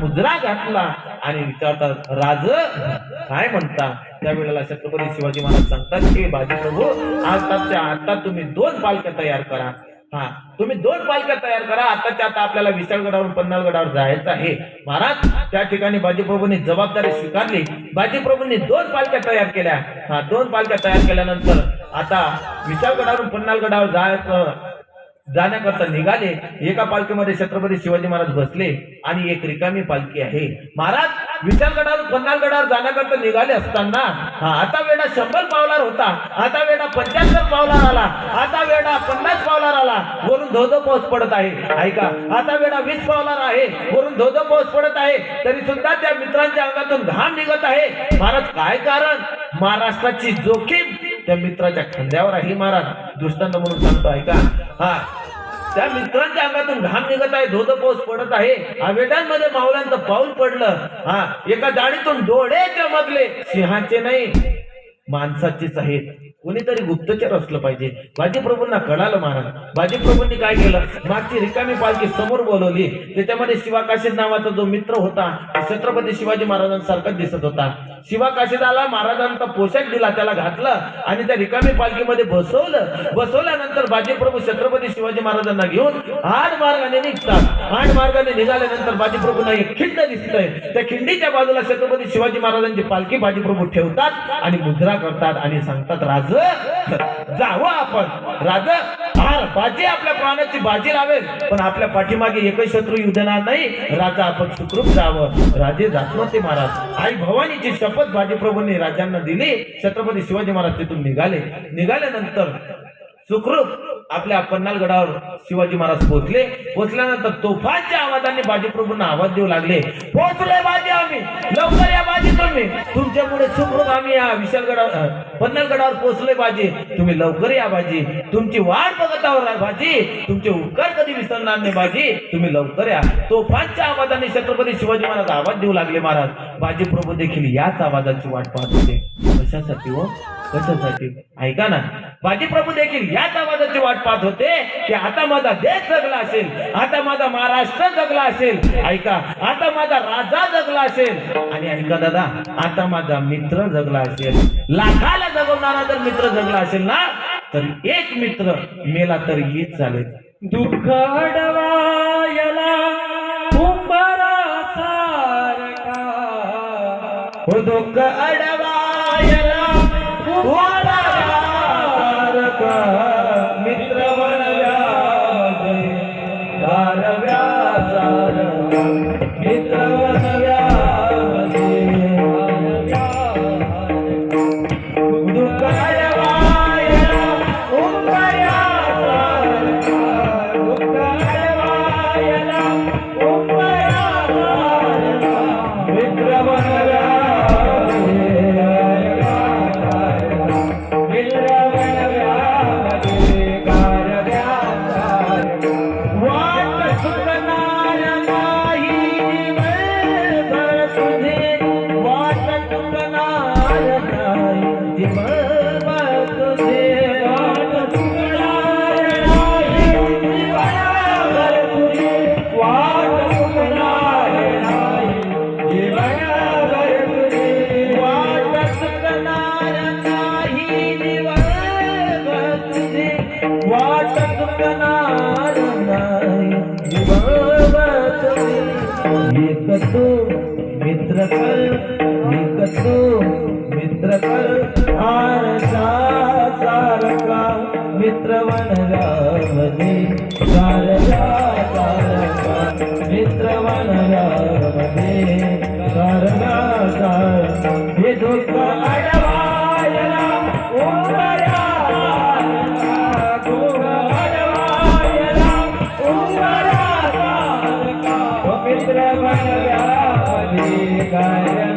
मुजरा घातला आणि विचारतात राज काय म्हणता? त्यावेळेला छत्रपती शिवाजी महाराज सांगतात की बाजीप्रभू आताच्या आता तुम्ही दोन पालख्या तयार करा. हा तुम्ही दोन पालख्या तयार करा. आताच्या आता आपल्याला विशाळगडावरून पन्हाळगडावर जायचं आहे. महाराज त्या ठिकाणी बाजीप्रभूंनी जबाबदारी स्वीकारली. बाजीप्रभूंनी दोन पालख्या तयार केल्या. हा दोन पालख्या तयार केल्यानंतर आता विशाळगडावरून पन्हाळगडावर जायचं जाण्याकरता निघाले. एका पालखीमध्ये छत्रपती शिवाजी महाराज बसले आणि एक रिकामी पालखी आहे. महाराज विशालगडावर पन्नालगडावर जाण्याकरता निघाले असताना हा आता वेळा शंभर पावलार होता. आता वेळा पंच्याहत्तर पावलार आला. आता वेळा पन्नास पावलार आला. वरून धोधो पाऊस पडत आहे. ऐका आता वेळा वीस पावलार आहे. वरून धोधो पाऊस पडत आहे. तरी सुद्धा त्या मित्रांच्या अंगातून घाम निघत आहे. महाराज काय कारण? महाराष्ट्राची जोखीम त्या मित्राच्या खांद्यावर आहे महाराज. दृष्टांत म्हणून सांगतो ऐका. हा. त्या मित्रांच्या अंगातून घाम निघत आहे धोध पाऊस पडत आहे. आवेडांमध्ये मावळ्यांचं पाऊल पडलं. हा. एका जाडीतून डोळे चमकले. सिंहाचे नाही माणसाचेच आहेत. कोणीतरी गुप्तचर असलं पाहिजे. बाजीप्रभूंना कळालं महाराज. बाजीप्रभूंनी काय केलं? मागची रिकामी पालखी समोर बोलवली. त्याच्यामध्ये शिवाकाशी नावाचा जो मित्र होता छत्रपती शिवाजी महाराजांसारखाच दिसत होता. शिवा काशीदाला महाराजांचा पोशाख दिला त्याला घातलं आणि त्या रिकामी पालखीमध्ये बसवलं. बसवल्यानंतर बाजीप्रभू छत्रपती शिवाजी महाराजांना घेऊन आठ मार्गाने निघतात. आठ मार्गाने निघाल्यानंतर बाजीप्रभूंना एक खिंड दिसतंय. त्या खिंडीच्या बाजूला छत्रपती शिवाजी महाराजांची पालखी बाजीप्रभू ठेवतात आणि मुद्रा करतात आणि सांगतात राज जावं आपण. राजा हार बाजी आपल्या प्राणाची बाजी लावेल पण आपल्या पाठीमागे एकही शत्रू युद्धणार नाही. राजा आपण सुखरूप जावं. राजे जात महाराज. आई भवानीची शपथ बाजीप्रभूंनी राजांना दिली. छत्रपती शिवाजी महाराज तिथून निघाले. निघाल्यानंतर सुखरूप आपल्या पन्नालगडावर शिवाजी महाराज पोहोचले. पोहोचल्यानंतर तोफांच्या आवाजाने बाजीप्रभूंना आवाज देऊ लागले. पोहोचले बाजी आम्ही. लवकर या बाजी तुम्ही. तुमच्यामुळे सुखरूप आम्ही या विशालगडावर पन्नालगडावर पोहोचले बाजी. तुम्ही लवकर या बाजी. तुमची वाट बघत आहोत बाजी. तुमचे उपकार कधी विसरणार नाही बाजी. तुम्ही लवकर या. तोफांच्या आवाजाने छत्रपती शिवाजी महाराज आवाज देऊ लागले महाराज. बाजीप्रभू देखील याच आवाजाची वाट पाहत होते. कशासाठी हो? कशासाठी? ऐका ना. बाजी प्रभू देखील याच आवाजाची वाट पाहत होते की आता माझा देश जगला असेल आता माझा महाराष्ट्र जगला असेल. ऐका आता माझा राजा जगला असेल. आणि ऐका दादा आता माझा मित्र जगला असेल. लाखाला जगवणारा जर मित्र जगला असेल ना तर एक मित्र मेला तर येत चालेल. दुःख अडवायला उंबरा हो दुःख अडवायला एक मित्र कल एकतो मित्र कल। आरसा सारका मित्र बनव्यामध्ये मित्र बनव्यामध्ये गारव्या हे दुःख अडवायला उंबऱ्या गोरा चित्र बनव्या हो